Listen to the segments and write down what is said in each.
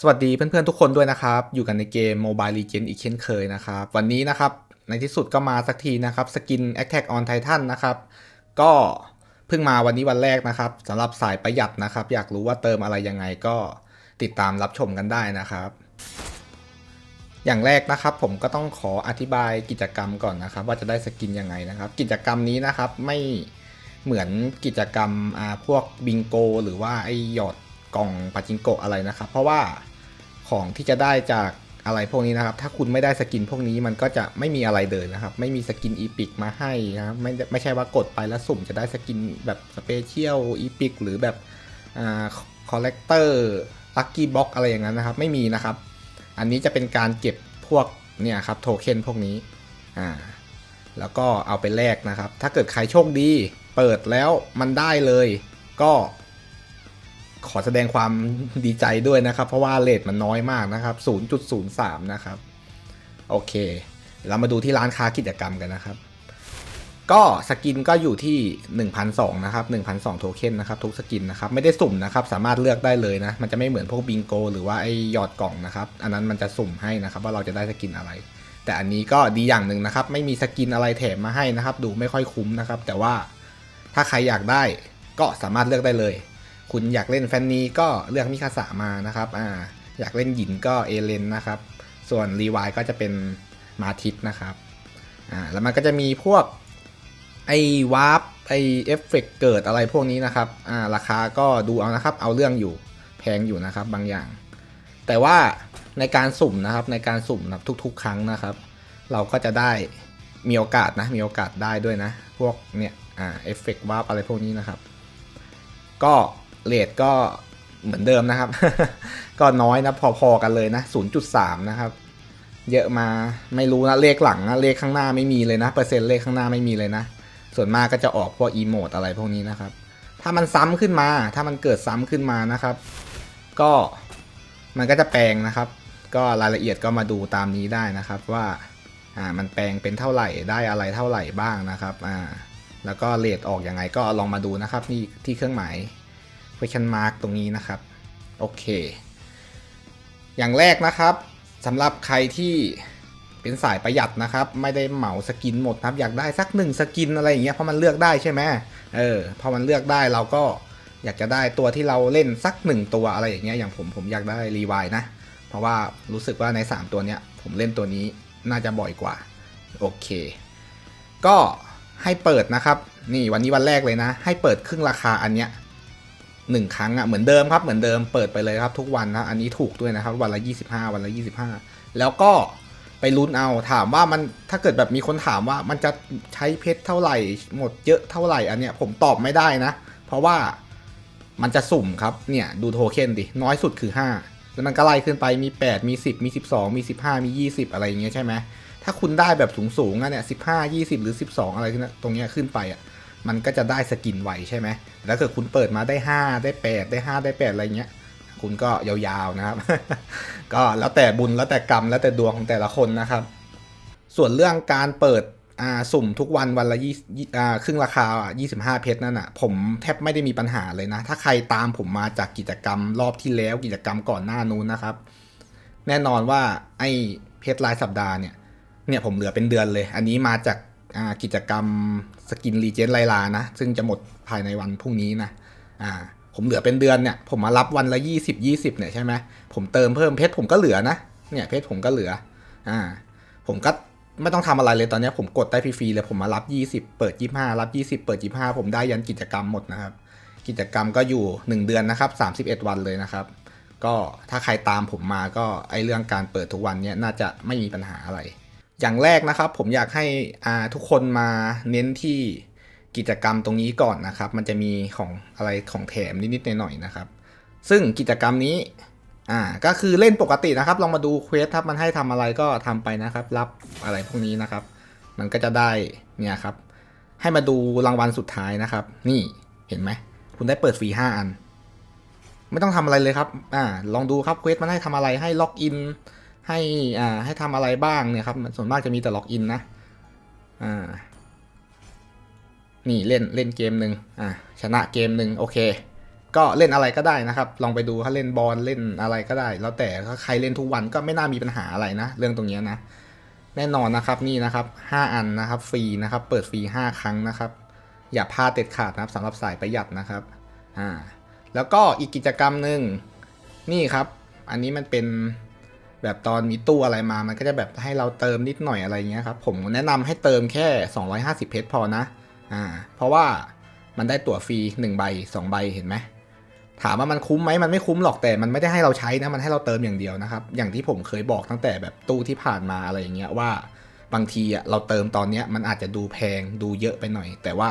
สวัสดีเพื่อนๆทุกคนด้วยนะครับ อยู่กันในเกม Mobile Legends อีกเช่นเคยนะครับ วันนี้นะครับ ในที่สุดก็มาสักทีนะครับสกิน Attack on Titan นะครับ ก็เพิ่งมาวันนี้วันแรกนะครับสำหรับสายประหยัดนะครับ อยากรู้ว่าเติมอะไรยังไงก็ติดตามรับชมกันได้นะครับ อย่างแรกนะครับผมก็ต้องขออธิบายกิจกรรมก่อนนะครับ ว่าจะได้สกินยังไงนะครับ กิจกรรมนี้นะครับไม่เหมือนกิจกรรมพวกบิงโก หรือว่าไอหยอด กล่องปาจิงโกะอะไรนะครับ เพราะว่าของที่จะได้จากอะไรพวกนี้นะครับ ถ้าคุณไม่ได้สกินพวกนี้มันก็จะไม่มีอะไรเลยนะครับ ไม่มีสกินอีพิกมาให้นะครับไม่ไม่ใช่ว่ากดไปแล้วสุ่มจะได้สกินแบบสเปเชียลอีพิกหรือแบบอ่าคอลเลกเตอร์ลัคกี้บ็อกอะไรอย่างนั้นนะครับ ไม่มีนะครับ อันนี้จะเป็นการเก็บพวกเนี่ยครับโทเค็นพวกนี้อ่าแล้วก็เอาไปแลกนะครับ ถ้าเกิดใครโชคดี เปิดแล้วมันได้เลย ก็ ขอแสดงความดีใจด้วยนะครับ เพราะว่าเลทมันน้อยมากนะครับ 0.03 นะครับ โอเค เรามาดูที่ร้านค้ากิจกรรมกันนะครับ ก็สกินก็อยู่ที่1,200นะครับ1,200โทเค็นนะครับ ทุกสกินนะครับ ไม่ได้สุ่มนะครับ สามารถเลือกได้เลยนะ มันจะไม่เหมือนพวกบิงโก หรือว่าไอหยอดกล่องนะครับ อันนั้นมันจะสุ่มให้นะครับ ว่าเราจะได้สกินอะไร แต่อันนี้ก็ดีอย่างหนึ่งนะครับ ไม่มีสกินอะไรแถมมาให้นะครับ ดูไม่ค่อยคุ้มนะครับ แต่ว่าถ้าใครอยากได้ก็สามารถเลือกได้เลย คุณอยากเล่นแฟนนีก็เลือกมิคาสะมานะครับอ่าอยากเล่นหยินก็เอเลนนะครับ ส่วนรีวายก็จะเป็นมาทิตนะครับอ่าแล้วมันก็จะมีพวกไอ้วาร์ปไอ้เอฟเฟกเกิดอะไรพวกนี้นะครับอ่าราคาก็ดูเอานะครับ เอาเรื่องอยู่แพงอยู่นะครับบางอย่าง แต่ว่าในการสุ่มนะครับในการสุ่มนะทุก ๆ ครั้งนะครับ เราก็จะได้มีโอกาสนะมีโอกาสได้ด้วยนะ พวกเนี่ยอ่าเอฟเฟกวาร์ปอะไรพวกนี้นะครับ ก็ เลทก็เหมือนเดิมนะครับ ก็น้อยนะ พอๆกันเลยนะ 0.3 นะครับ เยอะมาไม่รู้นะเลขหลังนะเลขข้างหน้าไม่มีเลยนะ เปอร์เซ็นต์เลขข้างหน้าไม่มีเลยนะ ส่วนมากก็จะออกพวกอีโมดอะไรพวกนี้นะครับ ถ้ามันซ้ำขึ้นมา ถ้ามันเกิดซ้ำขึ้นมานะครับ ก็มันก็จะแปลงนะครับ ก็รายละเอียดก็มาดูตามนี้ได้นะครับว่าอ่ามันแปลงเป็นเท่าไหร่ได้อะไรเท่าไหร่บ้างนะครับอ่าแล้วก็เลทออกอยังไงก็ลองมาดูนะครับนี่ที่เครื่องหมาย question mark ตรงนี้นะครับ โอเค อย่างแรกนะครับสำหรับใครที่เป็นสายประหยัดนะครับ ไม่ได้เหมาสกินหมดครับอยากได้สักหนึ่งสกินอะไรอย่างเงี้ยเพราะมันเลือกได้ใช่ไหมเออพอมันเลือกได้เราก็อยากจะได้ตัวที่เราเล่นสักหนึ่งตัวอะไรอย่างเงี้ยอย่างผมผมอยากได้รีวายนะ เพราะว่ารู้สึกว่าใน 3 ตัวเนี้ยผมเล่นตัวนี้น่าจะบ่อยกว่า โอเค ก็ให้เปิดนะครับ นี่วันนี้วันแรกเลยนะ ให้เปิดครึ่งราคาอันเนี้ย หนึ่งครั้งอะ่ะเหมือนเดิมครับเหมือนเดิมเปิดไปเลยครับทุกวันนะอันนี้ถูกด้วยนะครับ วันละ 25 วันละ 25 แล้วก็ไปลุ้นเอาถามว่ามันถ้าเกิดแบบมีคนถามว่ามันจะใช้เพชรเท่าไหร่ หมดเยอะเท่าไหร่อันเนี้ยผมตอบไม่ได้นะ เพราะว่ามันจะสุ่มครับเนี่ยดูโทเค็นดิน้อยสุดคือ 5 แล้วมันก็ไล่ขึ้นไปมี 8 มี 10 มี 12 มี 15 มี 20 อะไรอย่างเงี้ยใช่ไหมถ้าคุณได้แบบสูงๆอะเนี่ย15 20หรือ 12 อะไรขึ้นตรงเนี้ยขึ้นไปอะ มันก็จะได้สกินไวใช่ไหมแล้วเกิดคุณเปิดมาได้ 5 ได้ 8 ได้ 5 ได้ 8 อะไรเงี้ย คุณก็ยาวๆนะครับ ก็แล้วแต่บุญแล้วแต่กรรมแล้วแต่ดวงของแต่ละคนนะครับ ส่วนเรื่องการเปิดสุ่มทุกวันวันละยี่ครึ่งราคาอะ25เพชรนั่นอะผมแทบไม่ได้มีปัญหาเลยนะ ถ้าใครตามผมมาจากกิจกรรมรอบที่แล้วกิจกรรมก่อนหน้านู้นนะครับ แน่นอนว่าไอ้เพชรรายสัปดาห์เนี่ยเนี่ยผมเหลือเป็นเดือนเลย อันนี้มาจาก กิจกรรมสกินรีเจนไลลานะ ซึ่งจะหมดภายในวันพรุ่งนี้นะอ่าผมเหลือเป็นเดือนเนี่ยผมมารับวันละยี่สิบยี่สิบเนี่ยใช่ไหมผมเติมเพิ่มเพชรผมก็เหลือนะเนี่ยเพชรผมก็เหลืออ่าผมก็ไม่ต้องทำอะไรเลยตอนนี้ผมกดได้ฟรีๆเลยผมมารับ 20 เปิด 25 รับ 20 เปิด 25 ผมได้ยันกิจกรรมหมดนะครับ กิจกรรมก็อยู่ 1 เดือนนะครับ 31 วันเลยนะครับ ก็ถ้าใครตามผมมาก็ไอเรื่องการเปิดทุกวันเนี้ยน่าจะไม่มีปัญหาอะไร อย่างแรกนะครับ ผมอยากให้ทุกคนมาเน้นที่กิจกรรมตรงนี้ก่อนนะครับ มันจะมีของอะไรของแถมนิดๆหน่อยๆนะครับ ซึ่งกิจกรรมนี้อ่าก็คือเล่นปกตินะครับ ลองมาดูเควสถ้ามันให้ทำอะไรก็ทำไปนะครับ รับอะไรพวกนี้นะครับ มันก็จะได้เนี่ยครับ ให้มาดูรางวัลสุดท้ายนะครับ นี่เห็นไหมคุณได้เปิดฟรีห้าอัน ไม่ต้องทำอะไรเลยครับ อ่า ลองดูครับเควสมันให้ทำอะไรให้ล็อกอิน ให้อ่าให้ทำอะไรบ้างเนี่ยครับส่วนมากจะมีแต่ล็อกอินนะอ่านี่เล่นเล่นเกมหนึ่งอ่าชนะเกมหนึ่งโอเค ก็เล่นอะไรก็ได้นะครับ ลองไปดูถ้าเล่นบอลเล่นอะไรก็ได้ แล้วแต่ถ้าใครเล่นทุกวันก็ไม่น่ามีปัญหาอะไรนะ เรื่องตรงนี้นะ แน่นอนนะครับนี่นะครับ 5 อันนะครับฟรีนะครับ เปิดฟรี 5 ครั้งนะครับ อย่าพลาดเด็ดขาดนะครับสำหรับสายประหยัดนะครับอ่าแล้วก็อีกกิจกรรมหนึ่งนี่ครับ อันนี้มันเป็น แบบตอนมีตู้อะไรมา มันก็จะแบบให้เราเติมนิดหน่อยอะไรเงี้ยครับ ผมแนะนำให้เติมแค่ 250 เพชรพอนะ อ่า เพราะว่ามันได้ตั๋วฟรี1ใบ2ใบเห็นไหมถามว่ามันคุ้มไหมมันไม่คุ้มหรอกแต่มันไม่ได้ให้เราใช้นะ มันให้เราเติมอย่างเดียวนะครับ อย่างที่ผมเคยบอกตั้งแต่แบบตู้ที่ผ่านมาอะไรอย่างเงี้ยว่าบางทีอะเราเติมตอนเนี้ยมันอาจจะดูแพงดูเยอะไปหน่อย แต่ว่า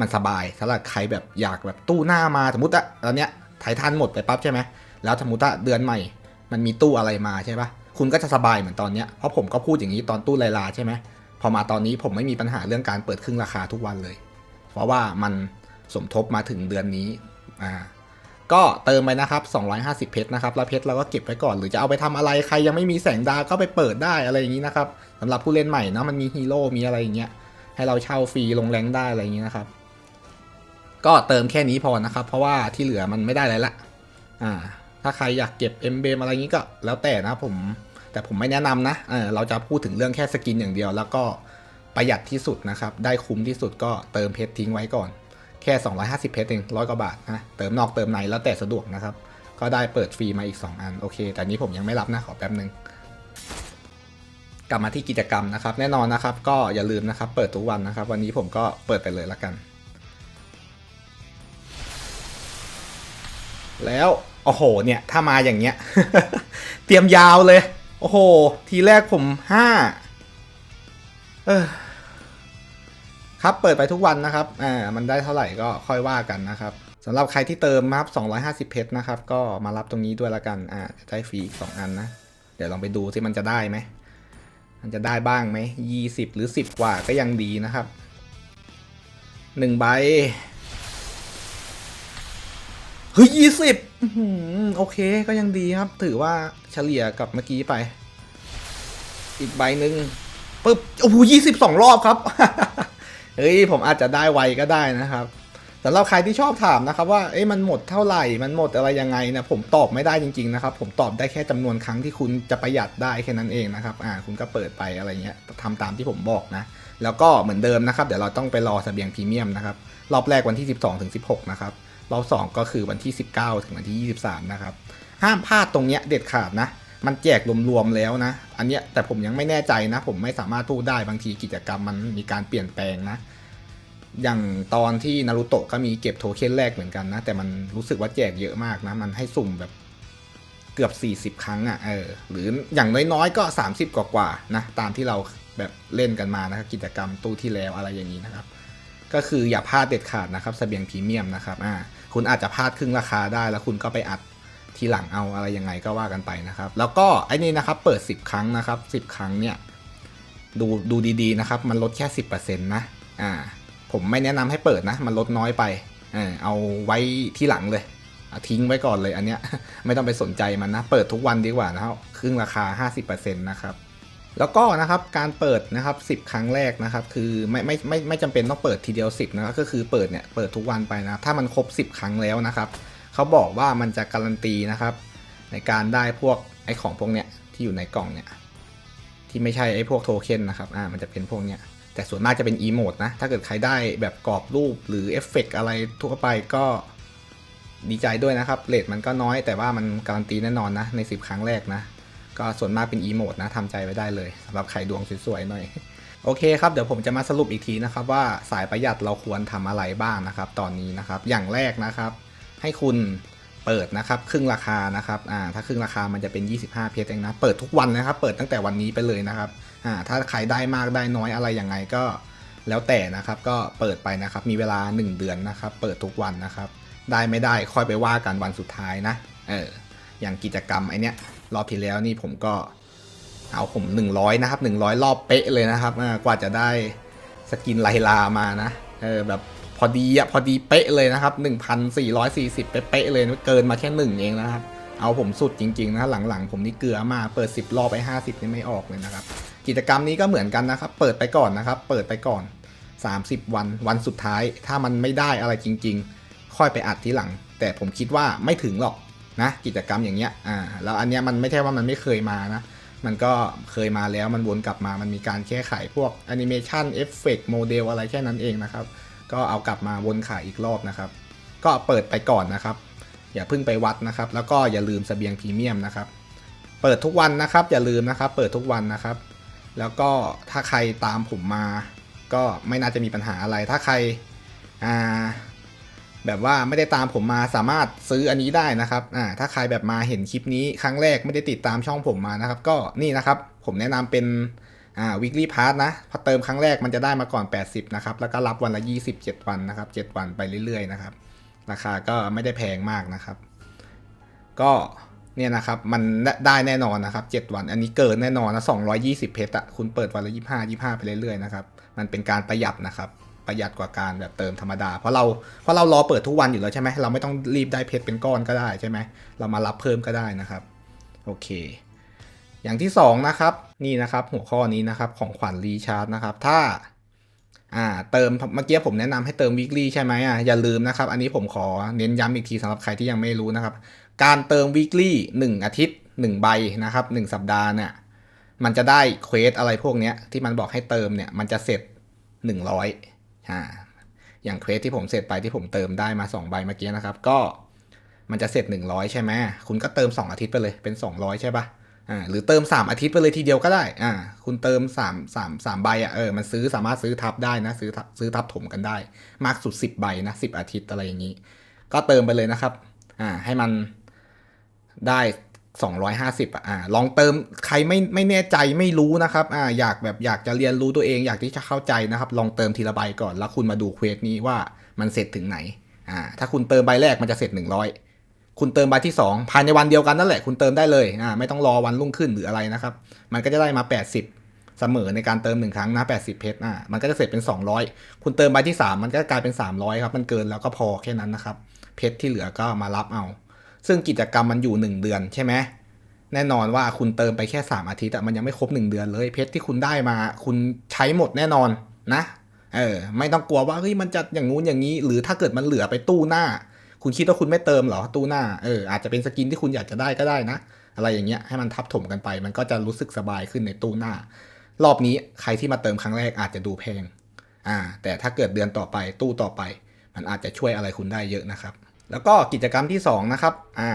มันสบายสำหรับใครแบบอยากแบบตู้หน้ามาสมมติอะตอนเนี้ยไททันหมดไปปั๊บใช่ไหมแล้วสมมติอะเดือนใหม่ มันมีตู้อะไรมาใช่ปะคุณก็จะสบายเหมือนตอนเนี้ยเพราะผมก็พูดอย่างนี้ตอนตู้ไลลาใช่ไหมพอมาตอนนี้ผมไม่มีปัญหาเรื่องการเปิดครึ่งราคาทุกวันเลย เพราะว่ามันสมทบมาถึงเดือนนี้อ่าก็เติมไปนะครับ 250 เพชรนะครับ แล้วเพชรเราก็เก็บไว้ก่อน หรือจะเอาไปทำอะไร ใครยังไม่มีแสงดาวก็ไปเปิดได้อะไรอย่างนี้นะครับสำหรับผู้เล่นใหม่นะมันมีฮีโร่ มีอะไรอย่างเงี้ย ให้เราเช่าฟรีลงแรงได้อะไรอย่างนี้นะครับ ก็เติมแค่นี้พอนะครับ เพราะว่าที่เหลือมันไม่ได้อะไรละ อ่า ถ้าใครอยากเก็บเอ็มเบมอะไรงนี้ก็แล้วแต่นะผม แต่ผมไม่แนะนำนะเเราจะพูดถึงเรื่องแค่สกินอย่างเดียว แล้วก็ประหยัดที่สุดนะครับ ได้คุ้มที่สุดก็เติมเพชรทิ้งไว้ก่อน แค่ 250 เพชรเองร้อยกว่าบาทนะเติมนอกเติมในแล้วแต่สะดวกนะครับ ก็ได้เปิดฟรีมาอีก 2 อันโอเค แต่นี้ผมยังไม่รับนะขอแป๊บนึงกลับมาที่กิจกรรมนะครับ แน่นอนนะครับ ก็อย่าลืมนะครับ เปิดทุกวันนะครับ วันนี้ผมก็เปิดไปเลยละกัน แล้ว โอ้โห เนี่ย ถ้ามาอย่างเงี้ย เตรียมยาวเลย โอ้โห ทีแรกผมห้าเออครับ เปิดไปทุกวันนะครับ อ่า มันได้เท่าไหร่ก็ค่อยว่ากันนะครับสำหรับใครที่เติมนะครับ250 เพชรนะครับ ก็มารับตรงนี้ด้วยละกัน อ่าจะได้ฟรีอีก 2 อันนะ เดี๋ยวลองไปดูสิมันจะได้ไหม มันจะได้บ้างไหม 20 หรือ 10 กว่าก็ยังดีนะครับ 1 ใบ เฮ้ยยี่สิบโอเคก็ยังดีครับ ถือว่าเฉลี่ยกับเมื่อกี้ไป อีกใบหนึ่งปึ๊บโอ้โหยี่สิบสองรอบครับ เฮ้ยผมอาจจะได้ไวก็ได้นะครับสำหรับใครที่ชอบถามนะครับว่าเอ้ยมันหมดเท่าไหร่ มันหมดอะไรยังไงนะผมตอบไม่ได้จริงๆนะครับ ผมตอบได้แค่จำนวนครั้งที่คุณจะประหยัดได้แค่นั้นเองนะครับ อ่า คุณก็เปิดไปอะไรเงี้ยทำตามที่ผมบอกนะ แล้วก็เหมือนเดิมนะครับ เดี๋ยวเราต้องไปรอเสบียงพรีเมียมนะครับ รอบแรกวันที่ 12ถึง16 นะครับ รอบ2ก็คือวันที่ 19 ถึงวันที่ 23 นะครับ ห้ามพลาดตรงเนี้ยเด็ดขาดนะ มันแจกรวมๆแล้วนะ อันเนี้ยแต่ผมยังไม่แน่ใจนะ ผมไม่สามารถพูดได้บางทีกิจกรรมมันมีการเปลี่ยนแปลงนะ อย่างตอนที่นารูโตะก็มีเก็บโทเค็นแรกเหมือนกันนะ แต่มันรู้สึกว่าแจกเยอะมากนะ มันให้สุ่มแบบเกือบ 40 ครั้งอะ่ะเออหรืออย่างน้อยๆก็ 30 กว่าๆนะตามที่เราแบบเล่นกันมานะครับกิจกรรมตู้ที่แล้วอะไรอย่างนี้นะครับ ก็คืออย่าพลาดเด็ดขาดนะครับเสบียงพรีเมียมนะครับอ่าคุณอาจจะพลาดครึ่งราคาได้ แล้วคุณก็ไปอัดทีหลังเอาอะไรยังไงก็ว่ากันไปนะครับ แล้วก็ไอ้นี่นะครับเปิด 10 ครั้งนะครับ 10 ครั้งเนี่ยดูดูดีๆนะครับ มันลดแค่ 10%นะอ่าผมไม่แนะนำให้เปิดนะ มันลดน้อยไปเออเอาไว้ที่หลังเลยเทิ้งไว้ก่อนเลยอันเนี้ยไม่ต้องไปสนใจมันนะ เปิดทุกวันดีกว่านะครับครึ่งราคา 50%นะครับ แล้วก็นะครับการเปิดนะครับ 10 ครั้งแรกนะครับ คือไม่ไม่ไม่ไม่จำเป็นต้องเปิดทีเดียว 10 นะครับก็คือเปิดเนี่ยเปิดทุกวันไปนะถ้ามันครบ 10 ครั้งแล้วนะครับเขาบอกว่ามันจะการันตีนะครับ ในการได้พวกไอ้ของพวกเนี้ยที่อยู่ในกล่องเนี่ยที่ไม่ใช่ไอ้พวกโทเค็นนะครับอ่ามันจะเป็นพวกเนี้ยแต่ส่วนมากจะเป็นอีโมดนะ ถ้าเกิดใครได้แบบกรอบรูปหรือเอฟเฟกต์อะไรทั่วไปก็ดีใจด้วยนะครับเลทมันก็น้อยแต่ว่ามันการันตีแน่นอนนะใน 10 ครั้งแรกนะ ก็ส่วนมากเป็นอีโมดนะทำใจไว้ได้เลยสำหรับใครดวงสวยๆหน่อย โอเคครับ เดี๋ยวผมจะมาสรุปอีกทีนะครับ ว่าสายประหยัดเราควรทำอะไรบ้างนะครับ ตอนนี้นะครับ อย่างแรกนะครับ ให้คุณเปิดนะครับครึ่งราคานะครับอ่าถ้าครึ่งราคามันจะเป็น 25 เพชรเองนะ เปิดทุกวันนะครับ เปิดตั้งแต่วันนี้ไปเลยนะครับอ่าถ้าใครได้มากได้น้อยอะไรยังไงก็แล้วแต่นะครับก็เปิดไปนะครับ มีเวลา 1 เดือนนะครับ เปิดทุกวันนะครับ ได้ไม่ได้ค่อยไปว่ากันวันสุดท้ายนะเอออย่างกิจกรรมไอเนี้ย รอบที่แล้วนี่ผมก็เอาผม 100 นะครับ 100 รอบเป๊ะเลยนะครับกว่าจะได้สกินไลลามานะเออแบบพอดีอะพอดีเป๊ะเลยนะครับ 1,440 เป๊ะเลยเกินมาแค่หนึ่งเองนะครับเอาผมสุดจริงๆนะหลังๆ ผมนี่เกลือมากเปิด 10 รอบไป 50 นี่ไม่ออกเลยนะครับ กิจกรรมนี้ก็เหมือนกันนะครับ เปิดไปก่อนนะครับ เปิดไปก่อน 30 วันวันสุดท้าย ถ้ามันไม่ได้อะไรจริง ๆ ค่อยไปอัดทีหลัง แต่ผมคิดว่าไม่ถึงหรอก นะกิจกรรมอย่างเงี้ยอ่าแล้วอันเนี้ยมันไม่ใช่ว่ามันไม่เคยมานะ มันก็เคยมาแล้วมันวนกลับมามันมีการแก้ไขพวกแอนิเมชันเอฟเฟกต์โมเดลอะไรแค่นั้นเองนะครับ ก็เอากลับมาวนขายอีกรอบนะครับ ก็เปิดไปก่อนนะครับ อย่าเพิ่งไปวัดนะครับ แล้วก็อย่าลืมสเสบียงพรีเมียมนะครับเปิดทุกวันนะครับ อย่าลืมนะครับ เปิดทุกวันนะครับ แล้วก็ถ้าใครตามผมมา ก็ไม่น่าจะมีปัญหาอะไรถ้าใครอ่า แบบว่าไม่ได้ตามผมมาสามารถซื้ออันนี้ได้นะครับอ่าถ้าใครแบบมาเห็นคลิปนี้ครั้งแรกไม่ได้ติดตามช่องผมมานะครับ ก็นี่นะครับผมแนะนำเป็นอ่า weekly pass นะพอเติมครั้งแรกมันจะได้มาก่อน 80 นะครับ แล้วก็รับวันละ 27 วันนะครับ 7 วันไปเรื่อยๆนะครับ ราคาก็ไม่ได้แพงมากนะครับ ก็เนี่ยนะครับมันได้แน่นอนนะครับ 7 วัน อันนี้เกินแน่นอนนะ220 เพชรอะคุณเปิดวันละ 25 25 ไปเรื่อยๆนะครับ มันเป็นการประหยัดนะครับ ประหยัดกว่าการแบบเติมธรรมดา เพราะเราเพราะเรารอเปิดทุกวันอยู่แล้วใช่ไหมเราไม่ต้องรีบได้เพชรเป็นก้อนก็ได้ใช่ไหมเรามารับเพิ่มก็ได้นะครับโอเค อย่างที่สองนะครับนี่นะครับหัวข้อนี้นะครับของขวัญรีชาร์จนะครับถ้าอ่าเติมเมื่อกี้ผมแนะนำให้เติม weekly ใช่ไหมอะอย่าลืมนะครับอันนี้ผมขอเน้นย้ำอีกทีสำหรับใครที่ยังไม่รู้นะครับ การเติม weekly 1 อาทิตย์ 1 ใบนะครับ 1 สัปดาห์เนี่ยมันจะได้เควสอะไรพวกเนี้ยที่มันบอกให้เติมเนี่ยมันจะเสร็จ 100 อ่าอย่างเควสที่ผมเสร็จไปที่ผมเติมได้มา2ใบเมื่อกี้นะครับ ก็มันจะเสร็จ 100 ใช่ไหมคุณก็เติม 2 อาทิตย์ไปเลยเป็น 200 ใช่ปะอ่าหรือเติม 3 อาทิตย์ไปเลยทีเดียวก็ได้อ่าคุณเติม 3 3 3ใบอะเออมันซื้อสามารถซื้อทับได้นะ ซื้อซื้อทับถมกันได้ มากสุด 10 ใบนะ10 อาทิตย์อะไรอย่างนี้ ก็เติมไปเลยนะครับอ่าให้มันได้ 250อะอ่าลองเติมใครไม่ไม่แน่ใจไม่รู้นะครับอ่าอยากแบบอยากจะเรียนรู้ตัวเอง อยากที่จะเข้าใจนะครับ ลองเติมทีละใบก่อน แล้วคุณมาดูเควสนี้ว่ามันเสร็จถึงไหนอ่าถ้าคุณเติมใบแรกมันจะเสร็จ 100 คุณเติมใบที่ 2 ภายในวันเดียวกันนั่นแหละคุณเติมได้เลยอ่าไม่ต้องรอวันรุ่งขึ้นหรืออะไรนะครับ มันก็จะได้มา 80 เสมอในการเติมหนึ่งครั้งนะ 80 เพชรอ่ามันก็จะเสร็จเป็น 200 คุณเติมใบที่ 3 มันก็กลายเป็น 300ครับมันเกินแล้วก็พอแค่นั้นนะครับเพชรที่เหลือก็มารับเอา ซึ่งกิจกรรมมันอยู่ 1 เดือนใช่ไหมแน่นอนว่าคุณเติมไปแค่ 3 อาทิตย์อะมันยังไม่ครบ 1 เดือนเลย เพชรที่คุณได้มาคุณใช้หมดแน่นอนนะเออไม่ต้องกลัวว่าเฮ้ยมันจะอย่างงู้นอย่างนี้ หรือถ้าเกิดมันเหลือไปตู้หน้า คุณคิดว่าคุณไม่เติมเหรอตู้หน้าเอออาจจะเป็นสกินที่คุณอยากจะได้ก็ได้นะ อะไรอย่างเงี้ยให้มันทับถมกันไป มันก็จะรู้สึกสบายขึ้นในตู้หน้า รอบนี้ใครที่มาเติมครั้งแรกอาจจะดูแพงอ่าแต่ถ้าเกิดเดือนต่อไปตู้ต่อไป มันอาจจะช่วยอะไรคุณได้เยอะนะครับ แล้วก็กิจกรรมที่2นะครับ อ่า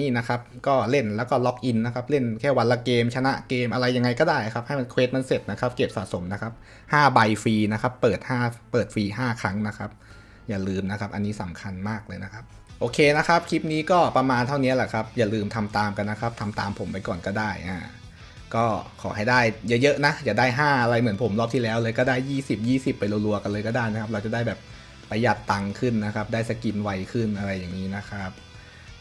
นี่นะครับ ก็เล่นแล้วก็ล็อกอินนะครับ เล่นแค่วันละเกมชนะเกมอะไรยังไงก็ได้ครับ ให้มันเควสมันเสร็จนะครับ เก็บสะสมนะครับ5ใบฟรีนะครับ เปิด 5 เปิดฟรี 5 ครั้งนะครับ อย่าลืมนะครับ อันนี้สำคัญมากเลยนะครับ โอเคนะครับ คลิปนี้ก็ประมาณเท่านี้แหละครับ อย่าลืมทำตามกันนะครับทำตามผมไปก่อนก็ได้ อ่า ก็ขอให้ได้เยอะๆนะ อย่าได้ 5 อะไรเหมือนผมรอบที่แล้วเลยก็ได้ 20 20 ไปรัวๆกันเลยก็ได้นะครับ เราจะได้แบบ ประหยัดตังค์ขึ้นนะครับ ได้สกินไวขึ้นอะไรอย่างนี้นะครับ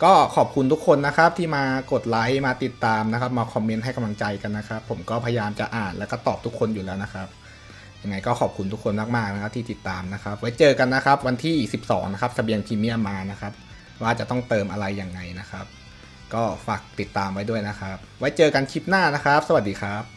ก็ขอบคุณทุกคนนะครับที่มากดไลค์มาติดตามนะครับ มาคอมเมนต์ให้กำลังใจกันนะครับ ผมก็พยายามจะอ่านแล้วก็ตอบทุกคนอยู่แล้วนะครับยังไงก็ขอบคุณทุกคนมากๆนะครับที่ติดตามนะครับ ไว้เจอกันนะครับ วันที่ 12 นะครับเสบียงพรีเมียมมานะครับ ว่าจะต้องเติมอะไรยังไงนะครับ ก็ฝากติดตามไว้ด้วยนะครับ ไว้เจอกันคลิปหน้านะครับ สวัสดีครับ